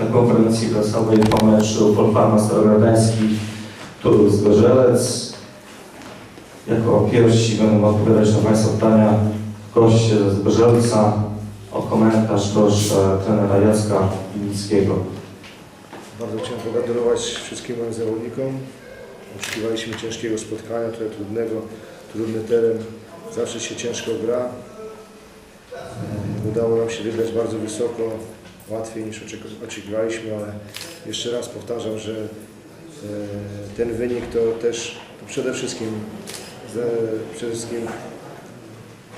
Na konferencji prasowej po meczu Polfarma Starogardański Turów Zgorzelec. Jako pierwsi będą odpowiadać na Państwa pytania goście ze Zgorzelca o komentarz proszę trenera Jacka Ilickiego. Bardzo chciałem pogratulować wszystkim moim zawodnikom. Oczekiwaliśmy ciężkiego spotkania, trochę trudnego, trudny teren. Zawsze się ciężko gra. Udało nam się wygrać bardzo wysoko, łatwiej niż oczek- oczekiwaliśmy, ale jeszcze raz powtarzam, że e, ten wynik to też przede wszystkim ze- przede wszystkim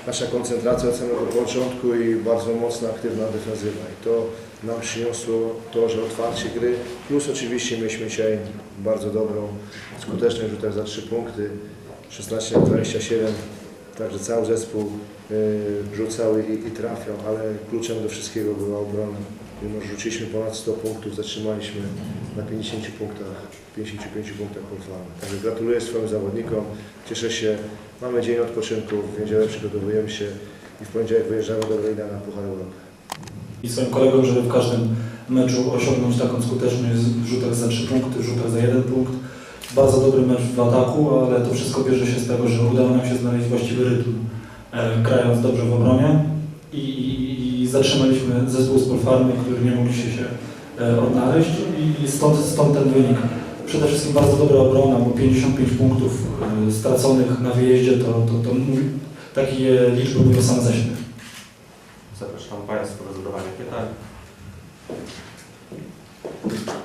nasza koncentracja od samego początku i bardzo mocna, aktywna defensywa. I to nam przyniosło to, że otwarcie gry, plus oczywiście mieliśmy dzisiaj bardzo dobrą skuteczność rzutach za 3 punkty, 16 na 27, także cały zespół y, rzucał i, i trafiał, ale kluczem do wszystkiego była obrona. Mimo, że rzuciliśmy ponad 100 punktów, zatrzymaliśmy na 50 punktach, 55 punktach pochwalne. Także gratuluję swoim zawodnikom, cieszę się, mamy dzień odpoczynku, w niedzielę przygotowujemy się i w poniedziałek wyjeżdżamy do Berlina na Puchar Europy. i swoim kolegom, żeby w każdym meczu osiągnąć taką skuteczność w rzutach za 3 punkty, w rzutach za 1 punkt. Bardzo dobry mecz w ataku, ale to wszystko bierze się z tego, że udało nam się znaleźć właściwy rytm, e, grając dobrze w obronie i, i, i zatrzymaliśmy zespół z Polfarmy, który nie mógł się, się e, odnaleźć i stąd, stąd ten wynik. Przede wszystkim bardzo dobra obrona, bo 55 punktów e, straconych na wyjeździe, to, to, to mówi, takie liczby mówią same za siebie. Zapraszam Państwa do zadawania pytań.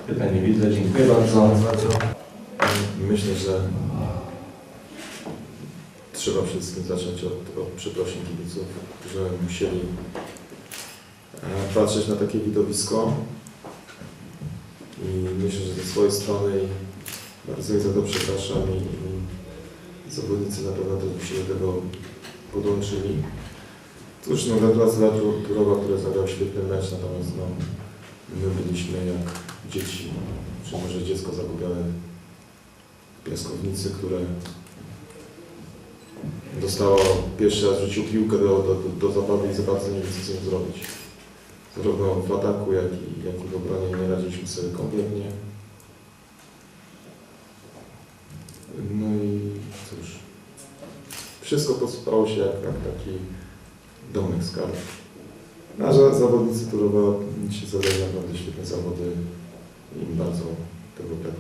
Pytań nie widzę, dziękuję bardzo. Myślę, że trzeba wszystkim zacząć od, od przeprosin kibiców, że musieli e, patrzeć na takie widowisko. I myślę, że ze swojej strony bardzo ich za to przepraszam i, i zawodnicy na pewno też się do tego podłączyli. Cóż, no gratulacje dla Tur- Turowa, który zagrał świetny mecz, natomiast no, my byliśmy jak dzieci, czy może dziecko zagubione piaskownicy, które dostało pierwszy raz rzucił piłkę do, do, do zabawy i za bardzo nie wie co z zrobić. Zarówno w ataku, jak i, jak i w obronie nie radziliśmy sobie kompletnie. No i cóż, wszystko posypało się jak, jak taki domek z kart. No, zawodnicy Turowa się zadają naprawdę świetne zawody i im bardzo tego gratuluję.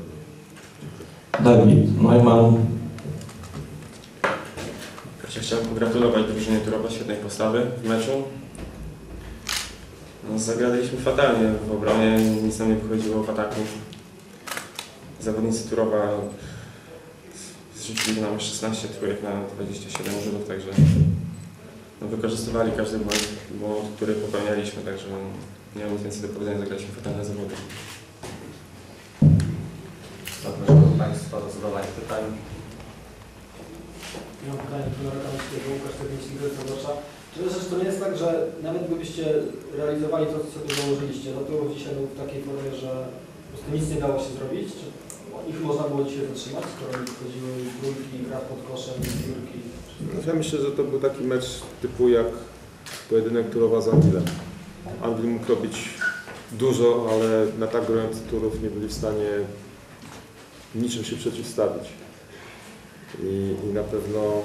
Dawid Neumann. Ja chciałem pogratulować drużynie Turowa świetnej postawy w meczu. No, zagraliśmy fatalnie w obronie, nic nam nie wychodziło w ataku. Zawodnicy Turowa zrzucili nam 16 trójek na 27 rzutów, także no, wykorzystywali każdy błąd, który popełnialiśmy, także nie mam nic więcej do powiedzenia, zagraliśmy fatalne zawody. Państwa do zadawania pytań. Ja mam pytanie do trenera Kamyskiego, Łukasz dyrektor Wasza. Czy to, to nie jest tak, że nawet gdybyście realizowali to, co sobie założyliście, no to dzisiaj był w takiej formie, że po prostu nic nie dało się zrobić? Czy ich można było dzisiaj zatrzymać, skoro wchodziły trójki, gra pod koszem, piórki? No, ja myślę, że to był taki mecz typu jak pojedynek Turowa z Anwilem. Anwil mógł robić dużo, ale na tak grający Turów nie byli w stanie niczym się przeciwstawić. I, i na pewno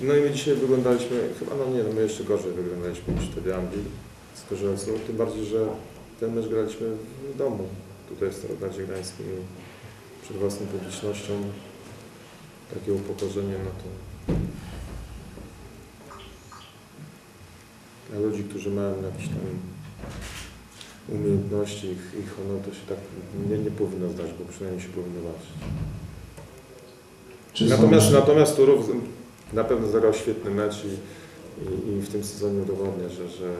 no i my dzisiaj wyglądaliśmy, chyba no nie, no my jeszcze gorzej wyglądaliśmy niż wtedy Anwil z Korzelcą, tym bardziej, że ten mecz graliśmy w domu, tutaj w Starogardzie Gdańskim przed własną publicznością takie upokorzenie, no to dla ludzi, którzy mają jakieś tam umiejętności, ich, ich honor, to się tak nie, nie powinno zdać, bo przynajmniej się powinno walczyć. Są- Natomiast, natomiast Turów na pewno zagrał świetny mecz i, i, i w tym sezonie udowodnia, że, że,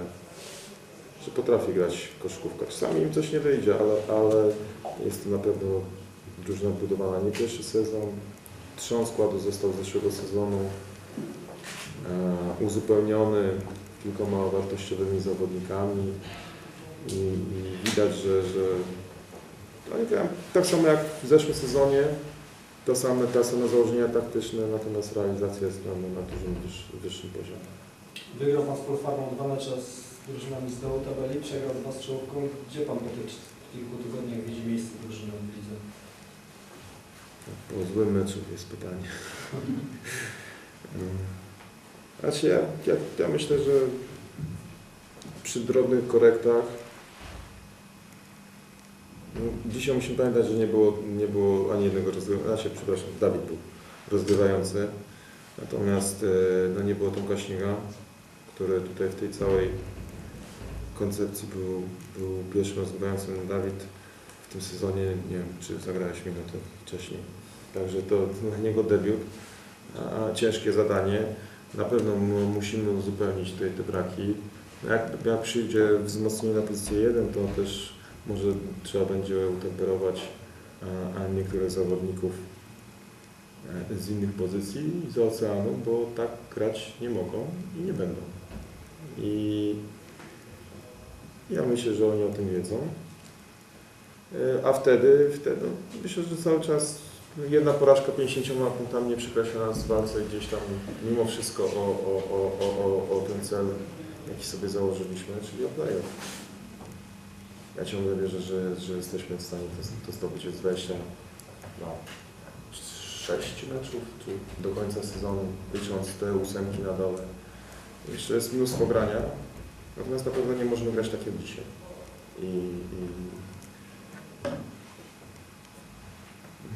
że potrafi grać w koszykówkę. Czasami im coś nie wyjdzie, ale, ale jest to na pewno drużyna budowana. Nie pierwszy sezon, trzon składu został z zeszłego sezonu e, uzupełniony kilkoma wartościowymi zawodnikami i, i widać, że, że oni grają tak samo jak w zeszłym sezonie, to same, te same założenia taktyczne, natomiast realizacja jest na, na dużym wyż, wyższym poziomie. Wygrał Pan z Polfarmą dwa mecze z drużynami z dołu tabeli, przegrał z czołówką. Gdzie Pan po tych kilku tygodniach widzi miejsce drużyny w lidze? Po złym meczu jest pytanie. Znaczy ja, ja, ja myślę, że przy drobnych korektach no, dzisiaj musimy pamiętać, że nie było, nie było ani jednego rozgrywającego, znaczy przepraszam, Dawid był rozgrywający, natomiast e, no, nie było Tomka Śniga, który tutaj w tej całej koncepcji był, był pierwszym rozgrywającym. Dawid w tym sezonie, nie wiem, czy zagrałeś minutę wcześniej. Także to dla niego debiut, a ciężkie zadanie. Na pewno mu- musimy uzupełnić tutaj te braki. No Jak, jak przyjdzie wzmocnienie na pozycję 1, to też może trzeba będzie utemperować niektórych zawodników e, z innych pozycji z oceanu, bo tak grać nie mogą i nie będą. I ja myślę, że oni o tym wiedzą. E, A wtedy, wtedy no, myślę, że cały czas jedna porażka 50 punktami nie przekreśla nas w walce gdzieś tam mimo wszystko o, o, o, o, o ten cel, jaki sobie założyliśmy, czyli o playoff. Ja ciągle wierzę, że, że jesteśmy w stanie to, to zdobyć jest 20, no, 6 meczów czy do końca sezonu, licząc te ósemki na dole. Jeszcze jest mnóstwo grania, natomiast na pewno nie możemy grać tak jak dzisiaj. I, i,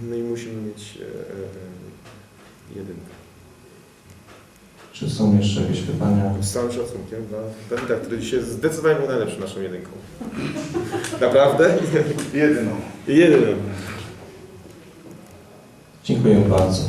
no i musimy mieć e, e, jedynkę. Czy są jeszcze jakieś pytania? Z całym szacunkiem dla Dawida, który dzisiaj zdecydowanie był najlepszy naszą jedynką. Naprawdę? Jedyną. Jedyną. Dziękuję bardzo.